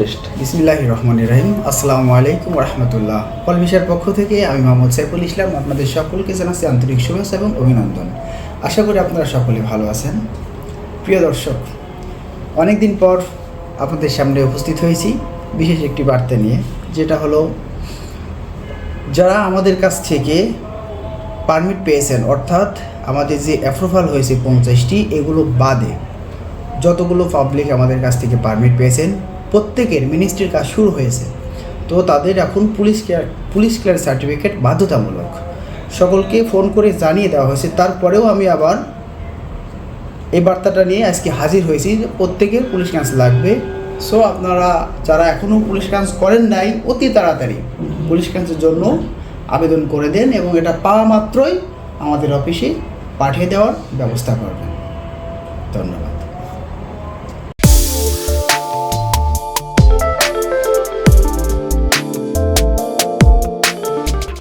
Test বিসমিল্লাহ রহমান রহিম। আসসালামু আলাইকুম রহমতুল্লাহ কলবিশার পক্ষ থেকে আমি মোহাম্মদ সাইফুল ইসলাম। আপনাদের সকলকে জানাচ্ছি আন্তরিক শুভেচ্ছা এবং অভিনন্দন। আশা করি আপনারা সকলে ভালো আছেন। প্রিয় দর্শক অনেক দিন পর আপনাদের সামনে উপস্থিত হয়েছি বিশেষ একটি বার্তা নিয়ে, যেটা হলো, যারা আমাদের কাছ থেকে পারমিট পেয়েছেন, অর্থাৎ আমাদের যে অ্যাপ্রুভাল হয়েছে পঞ্চাশটি, এগুলো বাদে যতগুলো পাবলিক আমাদের কাছ থেকে পারমিট পেয়েছেন প্রত্যেকের মিনিস্ট্রির কাজ শুরু হয়েছে। তো তাদের এখন police care police clear certificate বাধ্যতামূলক। সকলকে ফোন করে জানিয়ে দেওয়া হয়েছে। তারপরেও আমি আবার এই বার্তাটা নিয়ে আজকে হাজির হয়েছি যে প্রত্যেকের পুলিশ কাজ লাগবে। সো আপনারা যারা এখনও পুলিশ কাজ করেন নাই, অতি তাড়াতাড়ি পুলিশ কাজের জন্য আবেদন করে দেন এবং এটা পাওয়া মাত্রই আমাদের অফিসে পাঠিয়ে দেওয়ার ব্যবস্থা করবেন। ধন্যবাদ।